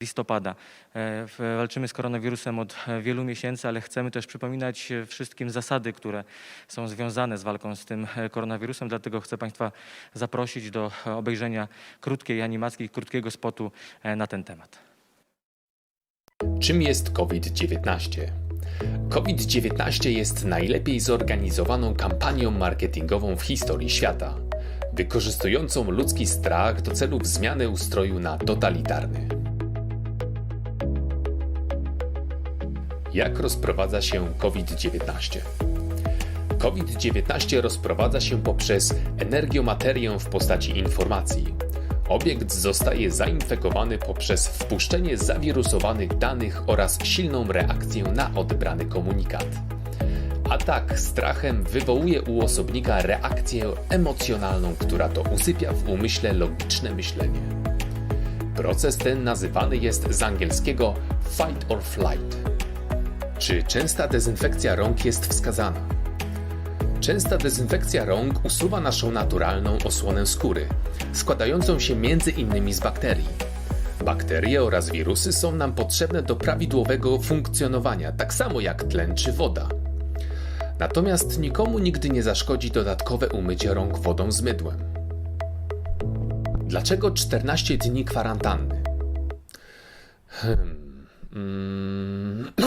listopada. E, Walczymy z koronawirusem od e, wielu miesięcy, ale chcemy też przypominać e, wszystkim zasady, które są związane z walką z tym koronawirusem. Dlatego chcę Państwa zaprosić do obejrzenia krótkiej animacji, krótkiego spotu na ten temat. Czym jest COVID-19? COVID-19 jest najlepiej zorganizowaną kampanią marketingową w historii świata, wykorzystującą ludzki strach do celów zmiany ustroju na totalitarny. Jak rozprowadza się COVID-19? COVID-19 rozprowadza się poprzez energiomaterię w postaci informacji. Obiekt zostaje zainfekowany poprzez wpuszczenie zawirusowanych danych oraz silną reakcję na odebrany komunikat. Atak strachem wywołuje u osobnika reakcję emocjonalną, która to usypia w umyśle logiczne myślenie. Proces ten nazywany jest z angielskiego fight or flight. Czy częsta dezynfekcja rąk jest wskazana? Częsta dezynfekcja rąk usuwa naszą naturalną osłonę skóry, składającą się innymi z bakterii. Bakterie oraz wirusy są nam potrzebne do prawidłowego funkcjonowania, tak samo jak tlen czy woda. Natomiast nikomu nigdy nie zaszkodzi dodatkowe umycie rąk wodą z mydłem. Dlaczego 14 dni kwarantanny? Hmm. Mm.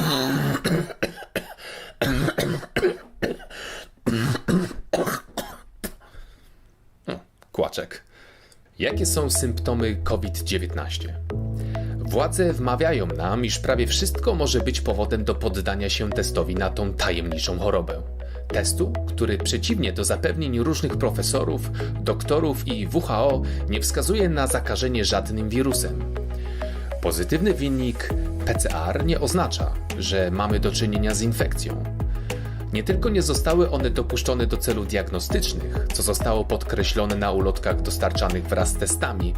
Kłaczek. Jakie są symptomy COVID-19? Władze wmawiają nam, iż prawie wszystko może być powodem do poddania się testowi na tą tajemniczą chorobę. Testu, który przeciwnie do zapewnień różnych profesorów, doktorów i WHO nie wskazuje na zakażenie żadnym wirusem. Pozytywny wynik PCR nie oznacza, że mamy do czynienia z infekcją. Nie tylko nie zostały one dopuszczone do celów diagnostycznych, co zostało podkreślone na ulotkach dostarczanych wraz z testami,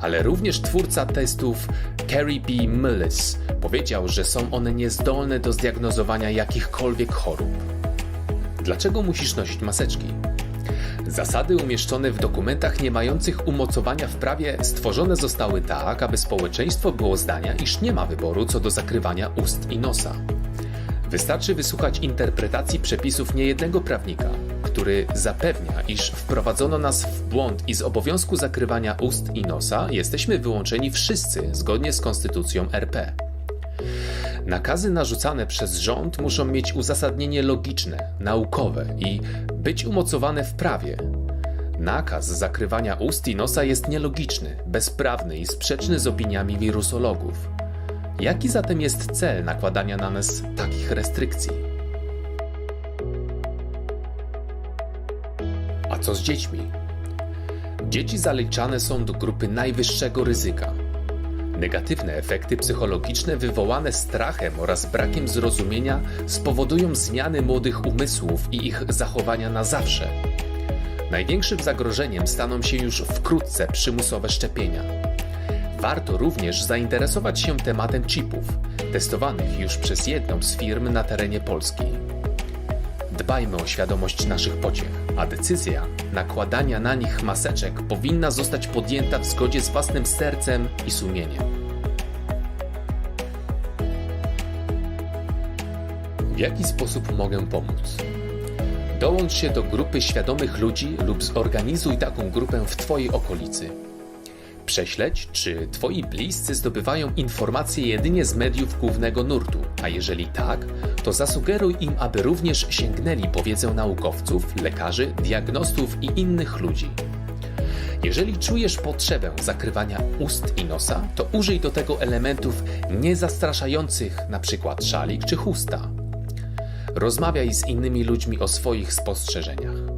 ale również twórca testów Kerry B. Millis powiedział, że są one niezdolne do zdiagnozowania jakichkolwiek chorób. Dlaczego musisz nosić maseczki? Zasady umieszczone w dokumentach nie mających umocowania w prawie stworzone zostały tak, aby społeczeństwo było zdania, iż nie ma wyboru co do zakrywania ust i nosa. Wystarczy wysłuchać interpretacji przepisów niejednego prawnika, który zapewnia, iż wprowadzono nas w błąd i z obowiązku zakrywania ust i nosa jesteśmy wyłączeni wszyscy zgodnie z konstytucją RP. Nakazy narzucane przez rząd muszą mieć uzasadnienie logiczne, naukowe i być umocowane w prawie. Nakaz zakrywania ust i nosa jest nielogiczny, bezprawny i sprzeczny z opiniami wirusologów. Jaki zatem jest cel nakładania na nas takich restrykcji? A co z dziećmi? Dzieci zaliczane są do grupy najwyższego ryzyka. Negatywne efekty psychologiczne wywołane strachem oraz brakiem zrozumienia spowodują zmiany młodych umysłów i ich zachowania na zawsze. Największym zagrożeniem staną się już wkrótce przymusowe szczepienia. Warto również zainteresować się tematem chipów, testowanych już przez jedną z firm na terenie Polski. Dbajmy o świadomość naszych pociech, a decyzja nakładania na nich maseczek powinna zostać podjęta w zgodzie z własnym sercem i sumieniem. W jaki sposób mogę pomóc? Dołącz się do grupy świadomych ludzi lub zorganizuj taką grupę w Twojej okolicy. Prześledź, czy Twoi bliscy zdobywają informacje jedynie z mediów głównego nurtu, a jeżeli tak, to zasugeruj im, aby również sięgnęli po wiedzę naukowców, lekarzy, diagnostów i innych ludzi. Jeżeli czujesz potrzebę zakrywania ust i nosa, to użyj do tego elementów niezastraszających, np. szalik czy chusta. Rozmawiaj z innymi ludźmi o swoich spostrzeżeniach.